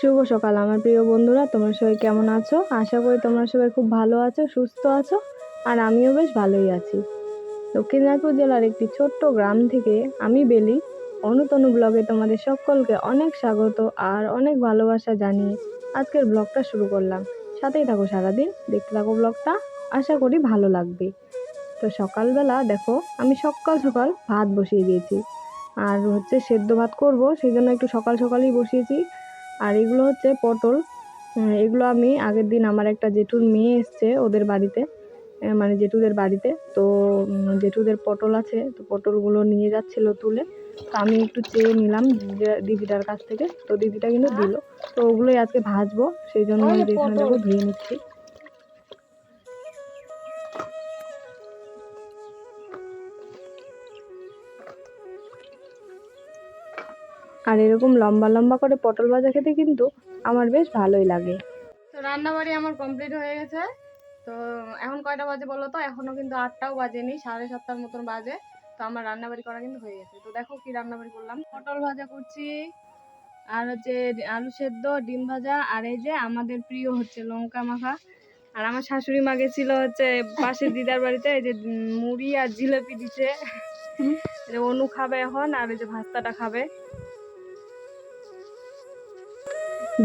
শুভ সকাল। আমার প্রিয় বন্ধুরা, তোমরা সবাই কেমন আছো? আশা করি তোমরা সবাই খুব ভালো আছো, সুস্থ আছো, আর আমিও বেশ ভালোই আছি। দক্ষিণ দিনাজপুর জেলার একটি ছোট্ট গ্রাম থেকে আমি বেলি, অনুতনু ব্লগে তোমাদের সকলকে অনেক স্বাগত আর অনেক ভালোবাসা জানিয়ে আজকের ব্লগটা শুরু করলাম। সাথেই থাকো সারাদিন, দেখতে থাকো ব্লগটা, আশা করি ভালো লাগবে। তো সকালবেলা দেখো, আমি সকাল সকাল ভাত বসিয়ে দিয়েছি। আর হচ্ছে সেদ্ধ ভাত করব, সেই জন্য একটু সকাল সকালই বসিয়েছি। আর এগুলো হচ্ছে পটল। এগুলো আমি আগের দিন আমার একটা জেঠুর মেয়ে এসছে ওদের বাড়িতে মানে জেঠুদের বাড়িতে। তো জেঠুদের পটল আছে তো পটলগুলো নিয়ে যাচ্ছিল তুলে। তো আমি একটু চেয়ে নিলাম দিদিটার কাছ থেকে। তো দিদিটা কিন্তু দিল। তো ওগুলোই আজকে ভাজবো সেই জন্য আমি যেখানে যাব ধুয়ে নিচ্ছি। আর এরকম লম্বা লম্বা করে পটল ভাজা খেতে কিন্তু আমার বেশ ভালোই লাগে। তো রান্নাবাড়ি আমার কমপ্লিট হয়ে গেছে। তো এখন কয়টা বাজে বলো তো? এখনও কিন্তু আটটাও বাজেনি সাড়ে সাতটার মতন বাজে। তো আমার রান্নাবাড়ি করা কিন্তু হয়ে গেছে। তো দেখো কি রান্নাবাড়ি করলাম। পটল ভাজা করছি আর হচ্ছে আলু সেদ্ধ ডিম ভাজা আর এই যে আমাদের প্রিয় হচ্ছে লঙ্কা মাখা। আর আমার শাশুড়ি মা গেছিল হচ্ছে পাশের দিদার বাড়িতে এই যে মুড়ি আর জিলাপি দিছে। অনু খাবে এখন আর এই যে ভাস্তাটা খাবে।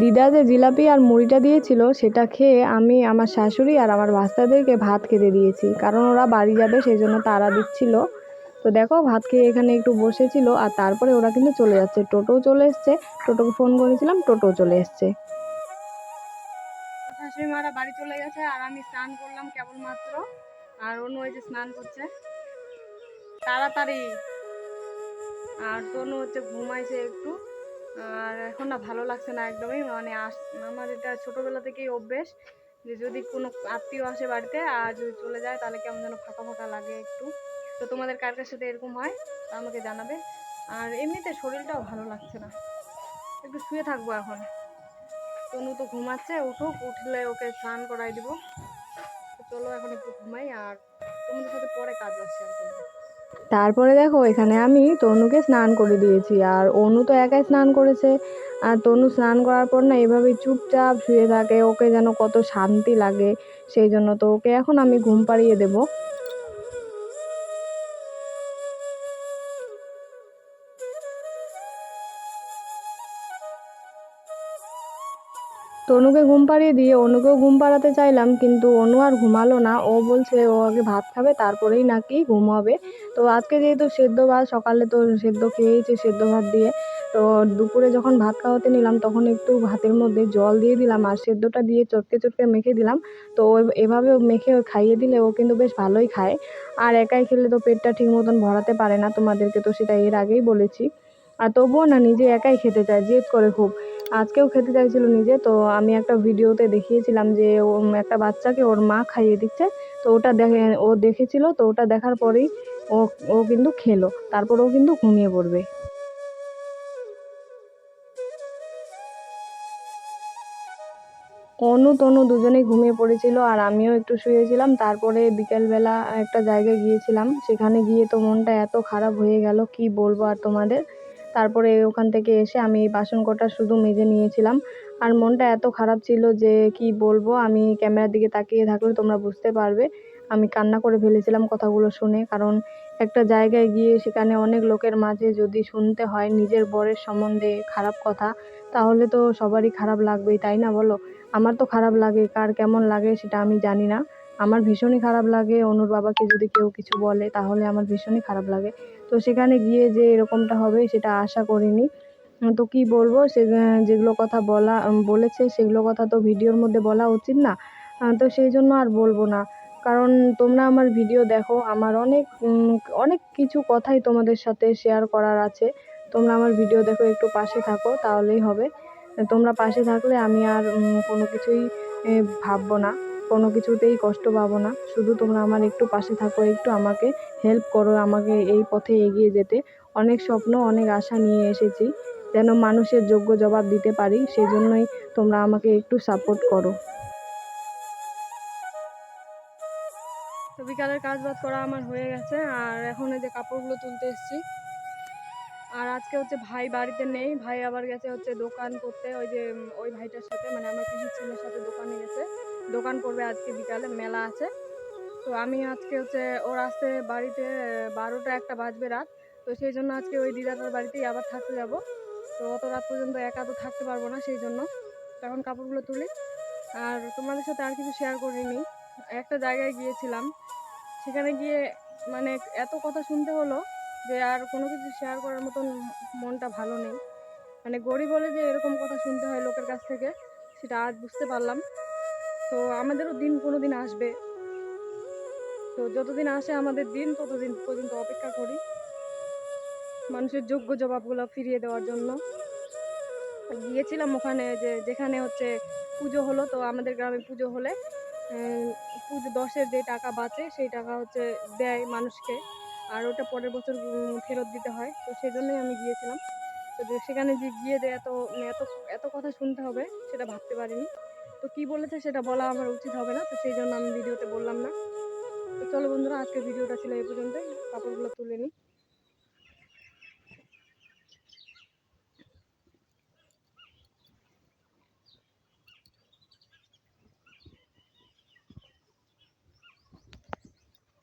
দিদা যে জিলাপি আর মুড়িটা দিয়েছিল, সেটা খেয়ে আমি, আমার শাশুড়ি আর আমার বাচ্চাদেরকে ভাত খেতে দিয়েছি। কারণ ওরা বাড়ি যাবে, সেই জন্য তারা দিচ্ছিল। তো দেখো, ভাত খেয়ে এখানে একটু বসেছিল, আর তারপরে ওরা কিন্তু চলে যাচ্ছে। টোটো চলে এসছে। টোটোকে ফোন করেছিলাম টোটো চলে এসছে। শাশুড়ি মারা বাড়ি চলে গেছে, আর আমি স্নান করলাম কেবলমাত্র। আর অনু ওই যে স্নান করছে। তাড়াতাড়ি। আর তনু হচ্ছে ঘুমাইছে একটু। আর এখন না ভালো লাগছে না একদমই মানে আমার এটা ছোটোবেলা থেকেই অভ্যেস যে যদি কোনো আত্মীয় আসে বাড়িতে আর যদি চলে যায় তাহলে কেমন যেন ফাঁকা ফাঁকা লাগে একটু। তো তোমাদের কার কার সাথে এরকম হয় তা আমাকে জানাবে। আর এমনিতে শরীরটাও ভালো লাগছে না। একটু শুয়ে থাকব এখন। তনু তো ঘুমাচ্ছে, উঠুক, উঠলে ওকে স্নান করাই দিব। চলো এখন একটু ঘুমাই আর তোমাদের সাথে পরে কাজ আছে আর। তারপরে দেখো, এখানে আমি তনুকে স্নান করে দিয়েছি, আর অনু তো একাই স্নান করেছে। আর তনু স্নান করার পর না এভাবে চুপচাপ শুয়ে থাকে, ওকে যেন কত শান্তি লাগে, সেই জন্য তো ওকে এখন আমি ঘুম পাড়িয়ে দেবো। তনুকে ঘুম পাড়িয়ে দিয়ে অনুকেও ঘুম পাড়াতে চাইলাম, কিন্তু অনু আর ঘুমালো না। ও বলছে, ও আগে ভাত খাবে, তারপরেই নাকি ঘুমাবে তো আজকে যেহেতু সেদ্ধ ভাত, সকালে তো সেদ্ধ খেয়েছি সেদ্ধ ভাত দিয়ে। তো দুপুরে যখন ভাত খাওয়াতে নিলাম, তখন একটু ভাতের মধ্যে জল দিয়ে দিলাম আর সেদ্ধটা দিয়ে চটকে চটকে মেখে দিলাম। তো এভাবে মেখে খাইয়ে দিলে ও কিন্তু বেশ ভালোই খায়। আর একাই খেলে তো পেটটা ঠিক মতন ভরাতে পারে না, তোমাদেরকে তো সেটা এর আগেই বলেছি। আর তবুও না, নিজে একাই খেতে চায়, জেদ করে খুব। আজকেও খেতে চাইছিল নিজে, তো আমি একটা ভিডিওতে দেখিয়েছিলাম যে একটা বাচ্চাকে ওর মা খাইয়ে দিচ্ছে, তো ওটা দেখে, ও দেখেছিল, তো ওটা দেখার পরেই ও ও কিন্তু খেলো, তারপর ও কিন্তু ঘুমিয়ে পড়বে। অনু তনু দুজনেই ঘুমিয়ে পড়েছিল আর আমিও একটু শুয়েছিলাম, তারপরে বিকেলবেলা একটা জায়গায় গিয়েছিলাম, সেখানে গিয়ে তো মনটা এত খারাপ হয়ে গেল, কি বলব আর তোমাদের? তারপরে ওখান থেকে এসে আমি বাসন কটা শুধু মেজে নিয়েছিলাম। আর মনটা এত খারাপ ছিল যে কি বলব, আমি ক্যামেরার দিকে তাকিয়ে থাকলে তোমরা বুঝতে পারবে, আমি কান্না করে ফেলেছিলাম কথাগুলো শুনে। কারণ একটা জায়গায় গিয়ে সেখানে অনেক লোকের মাঝে যদি শুনতে হয় নিজের বরের সম্বন্ধে খারাপ কথা, তাহলে তো সবারই খারাপ লাগবেই, তাই না বলো? আমার তো খারাপ লাগে, কার কেমন লাগে সেটা আমি জানি না। আমার ভীষণই খারাপ লাগে। অনুর বাবাকে যদি কেউ কিছু বলে, তাহলে আমার ভীষণই খারাপ লাগে। তো সেখানে গিয়ে যে এরকমটা হবে, সেটা আশা করিনি। তো কি বলব? সে যেগুলো কথা বলা বলেছে, সেগুলো কথা তো ভিডিওর মধ্যে বলা উচিত না। তো সেই জন্য আর বলব না। কারণ তোমরা আমার ভিডিও দেখো, আমার অনেক অনেক কিছু কথাই তোমাদের সাথে শেয়ার করার আছে। তোমরা আমার ভিডিও দেখো, একটু পাশে থাকো, তাহলেই হবে। তোমরা পাশে থাকলে আমি আর কোনো কিছুই ভাববো না। কোনো কিছুতেই কষ্ট পাবো না। শুধু তোমরা আমার একটু পাশে থাকো, একটু আমাকে হেল্প করো, আমাকে এই পথে এগিয়ে যেতে। অনেক স্বপ্ন, অনেক আশা নিয়ে এসেছি, যেন মানুষের যোগ্য জবাব দিতে পারি সেই জন্যই তোমরা আমাকে একটু সাপোর্ট করো। তো বিকালের কাজ বাজ করা আমার হয়ে গেছে, আর এখন এই যে কাপড়গুলো তুলতে এসেছি। আর আজকে হচ্ছে ভাই বাড়িতে নেই, ভাই আবার গেছে হচ্ছে দোকান করতে, ওই যে, ওই ভাইটার সাথে মানে আমার পিসির ছেলের সাথে দোকানে গেছে। দোকান করবে আজকে বিকালে, মেলা আছে। তো আমি আজকে হচ্ছে, ওর আসতে বাড়িতে বারোটা একটা বাজবে রাত। তো সেই জন্য আজকে ওই দিদাটার বাড়িতেই আবার থাকতে যাব। তো অত রাত পর্যন্ত একা তো থাকতে পারব না সেই জন্য। তখন কাপড়গুলো তুলি। আর তোমাদের সাথে আর কিছু শেয়ার করিনি। একটা জায়গায় গিয়েছিলাম। সেখানে গিয়ে মানে এত কথা শুনতে হলো যে আর কোনো কিছু শেয়ার করার মতন মনটা ভালো নেই। মানে গরিব হলে যে এরকম কথা শুনতে হয় লোকের কাছ থেকে, সেটা আজ বুঝতে পারলাম। তো আমাদেরও দিন কোনো দিন আসবে। তো যতদিন আসে আমাদের দিন, ততদিন পর্যন্ত অপেক্ষা করি। মানুষের যোগ্য জবাবগুলো ফিরিয়ে দেওয়ার জন্য। গিয়েছিলাম ওখানে যে, যেখানে হচ্ছে পুজো হলো, তো আমাদের গ্রামে পুজো হলে পুজো দশের যে টাকা বাঁচে, সেই টাকা হচ্ছে দেয় মানুষকে। আর ওটা পরের বছর ফেরত দিতে হয়। তো সেই জন্যই আমি গিয়েছিলাম। তো সেখানে যে গিয়ে যে এত এত এত কথা শুনতে হবে, সেটা ভাবতে পারিনি। তো কি বলেছে সেটা বলা আমার উচিত হবে না, তো সেই জন্য আমি ভিডিওতে বললাম না। তো চলো বন্ধুরা, আজকের ভিডিওটা ছিল এই পর্যন্তই। কাপড়গুলো তুলে নিই।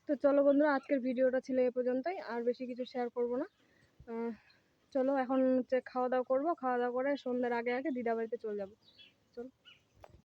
তো চলো বন্ধুরা, আজকের ভিডিওটা ছিল এই পর্যন্তই। আর বেশি কিছু শেয়ার করব না। চলো এখন হচ্ছে খাওয়া দাওয়া করব। খাওয়া দাওয়া করে সন্ধ্যের আগে আগে দিদা বাড়িতে চলে যাব।